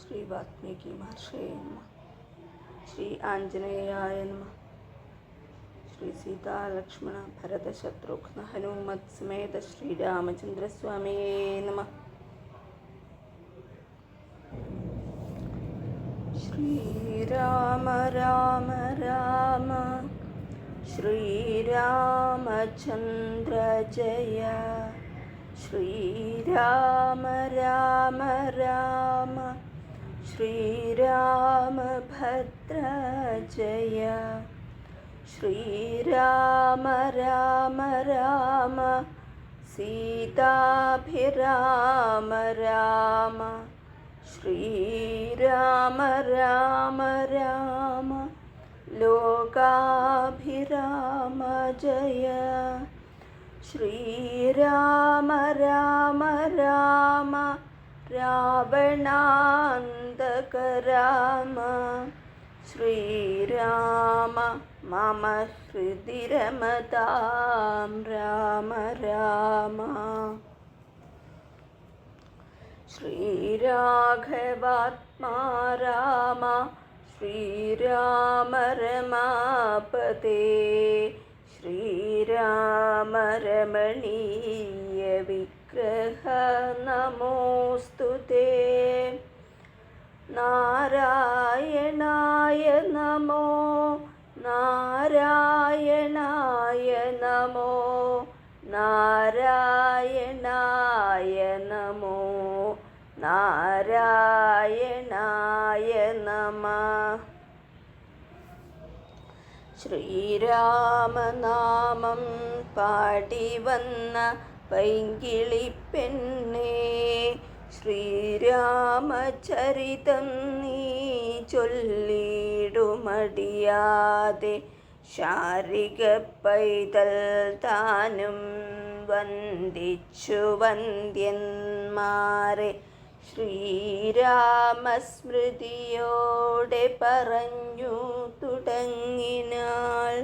ശ്രീ വാത്മീകി മഹർഷേ നമ. ശ്രീ ആഞ്ജനേയായ നമ. ശ്രീ സീതാലക്ഷ്മണ ഭരതശത്രുഘ്ന ഹനുമത് സമേത ശ്രീരാമചന്ദ്രസ്വാമിയേ നമ. ശ്രീരാമ രാമ രാമ. ശ്രീരാമചന്ദ്ര ജയ. ശ്രീരാമ രാമ രാമ. ശ്രീരാമഭദ്ര ജയ ശ്രീരാമ രാമ രാമ സീതാഭിരാമ രാമ ശ്രീരാമ രാമ രാമ ലോകാഭിരാമ ജയ ശ്രീരാമ രാമ രാമ രാവണാന്തക രാമ ശ്രീരാമ മമ ഹൃദി രമതാം രാമ രാമ. ശ്രീരാഘവാത്മാ രാമ ശ്രീരാമ രമാപതേ ശ്രീരാമ രമണീയ വിഗ്രഹ നമോസ്തു തേ നാരായണായ നമോ നാരായണായ നമോ നാരായണായ നമോ നാരായണായ നമ. ശ്രീരാമനാമം പാടി വന്ന പൈങ്കിളിപ്പെണ്ണേ ശ്രീരാമചരിതം നീ ചൊല്ലിടുമടിയാതെ ശാരിക പൈതൽ താനും വന്ദിച്ചു വന്ദ്യന്മാരെ. ശ്രീരാമസ്മൃതിയോടെ പറഞ്ഞു തുടങ്ങിനാൾ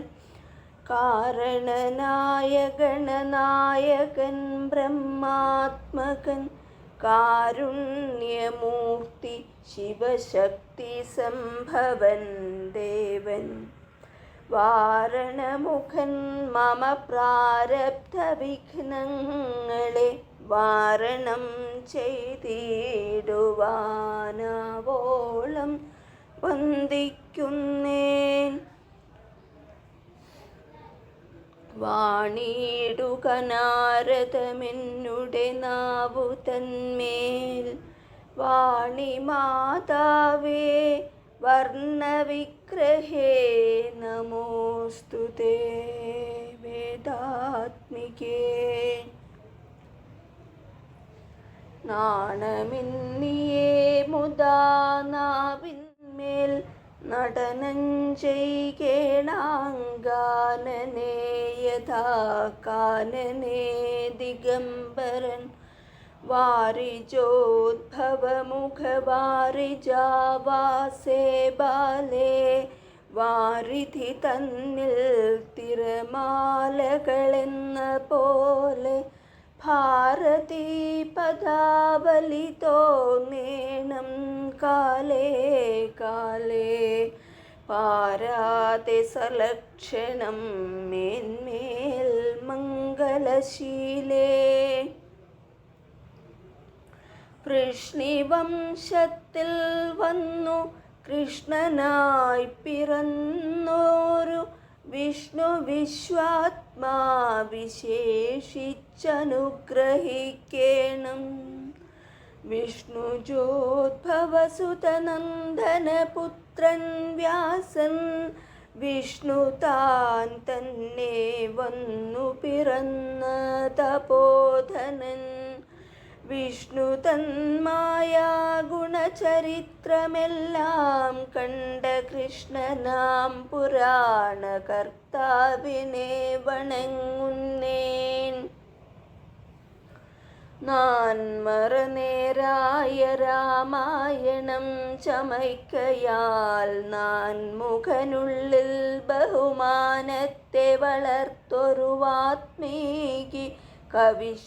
കാരണനായ ഗണനായകൻ ബ്രഹ്മാത്മകൻ കാരുണ്യമൂർത്തി ശിവശക്തി സംഭവൻ ദേവൻ. വാരണമുഖൻ മമ പ്രാരബ്ധ വിഘ്നങ്ങളെ വാരണം ചെയ്തിടുവാനാവോളം വന്ദിക്കുന്നേൻ വാണിയിടുകനാരദമെന്നുടെ നാവു തന്മേൽ വാണി മാതാവേ വർണവിഗ്രഹേ നമോസ്തു വേദാത്മികേ. നാണമിന്നിയേ മുദാ നാവിന്മേൽ നടനം ചെയ്കേണാങ്കാനനേ യഥാ കാനനേ ദിഗംബരൻ വാരിജോദ്ഭവമുഖവാരിജാവാസേ ബാലേ വാരിധി തന്നിൽ തിരമാലകളെന്ന പോലെ ഭാരതീ പദാവലി തോന്നേണം കാലേ കാലേ. പാരാതെ സലക്ഷണം മേന്മേൽ മംഗളശീലേ. കൃഷ്ണിവംശത്തിൽ വന്നു കൃഷ്ണനായി പിറന്നോരു വിഷ്ണു വിശ്വാത്മാ വിശേഷിച്ചനുഗ്രഹിക്കേണം. വിഷ്ണു ജോദ്ഭവസുതനന്ദനപുത്രൻ വ്യാസൻ വിഷ്ണു താൻ തന്നെ വന്നു പിറന്ന തപോധനൻ വിഷ്ണു തന്മായ ഗുണചരിത്രമെല്ലാം കണ്ട കൃഷ്ണനാം പുരാണ കർത്താവിനെ നാൻമറനേരായ രാമായണം ചമയ്ക്കയാൽ നാൻ മുഖനുള്ളിൽ ബഹുമാനത്തെ വളർത്തൊരുവാത്മീകി കവിശ്രേഷ്ഠനാകിയ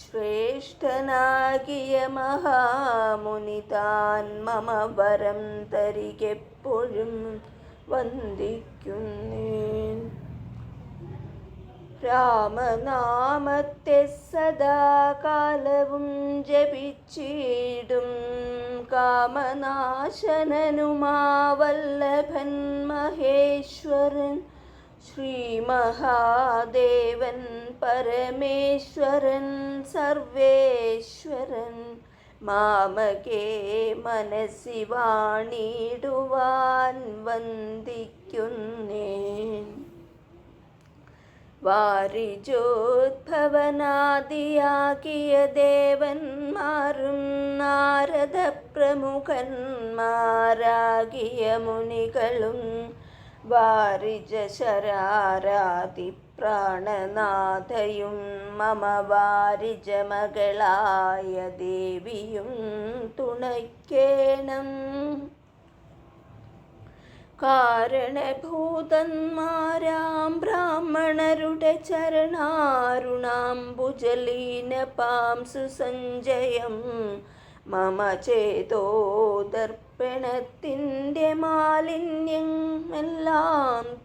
മഹാമുനി താൻ മമ വരം തരികെപ്പോഴും വന്ദിക്കുന്നേൻ. രാമനാമത്തെ സദാകാലവും ജപിച്ചിടും കാമനാശനനുമാവല്ലഭൻ മഹേശ്വരൻ. ശ്രീ മഹാദേവൻ പരമേശ്വരൻ സർവേശ്വരൻ. മാമകേ മനസ്സി വാണിടുവാൻ വന്ദിക്കുന്നേൻ. വാരിജോദ്ഭവനാദിയാകിയ ദേവന്മാരും നാരദ പ്രമുഖന്മാരാകിയ മുനികളും വാരിജ ശരാരാതി പ്രാണനാഥയും മമ വാരിജ മകളായ ദേവിയും തുണയ്ക്കേണം. കാരണഭൂതന്മാരാം ബ്രാഹ്മണരുടെ ചരണാരുണാംബുജലീന പാം സഞ്ജയം മമ ചേതോ ദർപ്പണത്തിന്റെ മാലിന്യമെല്ലാം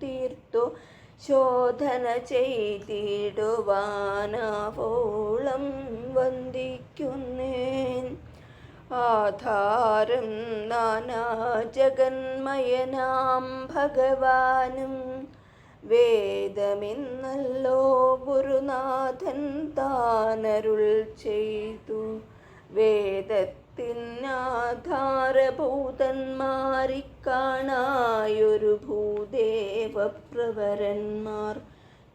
തീർത്തു ശോധന ചെയ്തിടുവാനാവോളം വന്ദിക്കുന്നേൻ. ആധാരം നാനാ ജഗന്മയനാം ഭഗവാനും. വേദമെന്നല്ലോ ഗുരുനാഥൻ താനരുൾ ചെയ്തു. വേദത്തിനാധാരഭൂതന്മാരിക്കാണായൊരു ഭൂദേവപ്രവരന്മാർ.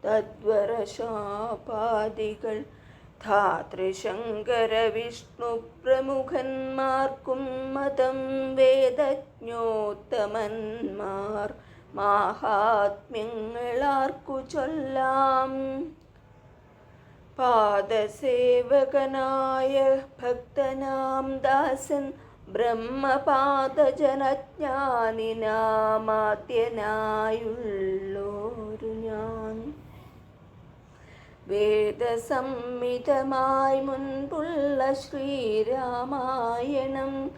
തദ്വരശാപാദികൾ ധാതൃശങ്കര വിഷ്ണു പ്രമുഖന്മാർക്കും മതം വേദജ്ഞോത്തമന്മാർ മാഹാത്മ്യങ്ങളാർക്കു ചൊല്ലാം. പാദസേവകനായ ഭക്തനാം ദാസൻ ബ്രഹ്മപാദജനജ്ഞാനിനാമാദ്യനായുള്ളോരു ഞാൻ. വേദസംഹിതമായി മുൻപുള്ള ശ്രീരാമായണം.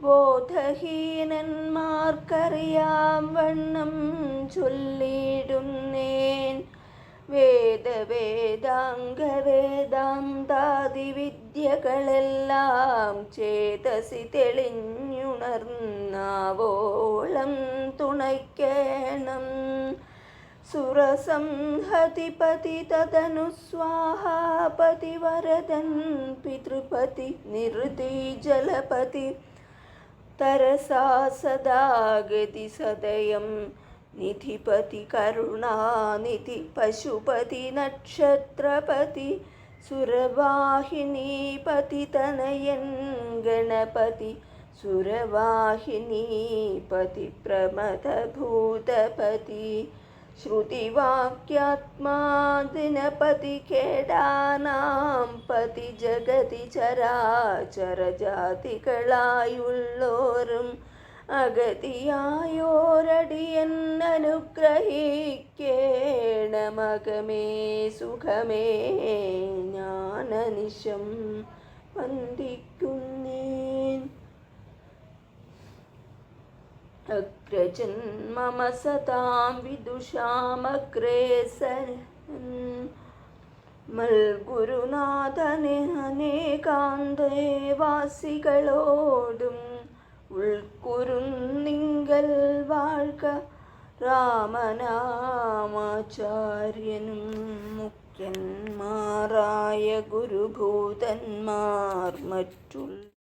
ബോധഹീനന്മാർക്കറിയാം വണ്ണം ചൊല്ലിടുന്നേൻ. വേദവേദാംഗവേദാന്താദി വിദ്യകളെല്ലാം ചേതസി തെളിഞ്ഞുണർന്നാവോളം തുണയ്ക്കണം. सुरसंहतिपति तदनु स्वाहापति वरदन् पितृपति निरृति जलपति तरसा सदा गति सदयं निधिपति करुणानिधि पशुपति नक्षत्रपति सुरवाहिनीपति तनयन् गणपति सुरवाहिनीपति प्रमथभूतपति ദിനപതി കേടാനാം പതി ജഗതി ചരാചരജാതികളായുള്ളോരും അഗതിയായോരടിയൻ അനുഗ്രഹിക്കേണമകമേ സുഖമേ ഞാനനിശം വന്ദിക്കുന്നേൻ. അഗ്രജൻ सतां വിദുഷാമഗ്രേസരൻ മൽഗുരുനാഥനെ അനേകാന്തേവാസികളോടും ഉൾക്കുരുന്നിങ്കൽ വാഴ്ക രാമനാമാചാര്യനും മുഖ്യന്മാരായ ഗുരുഭൂതന്മാർ മറ്റുള്ള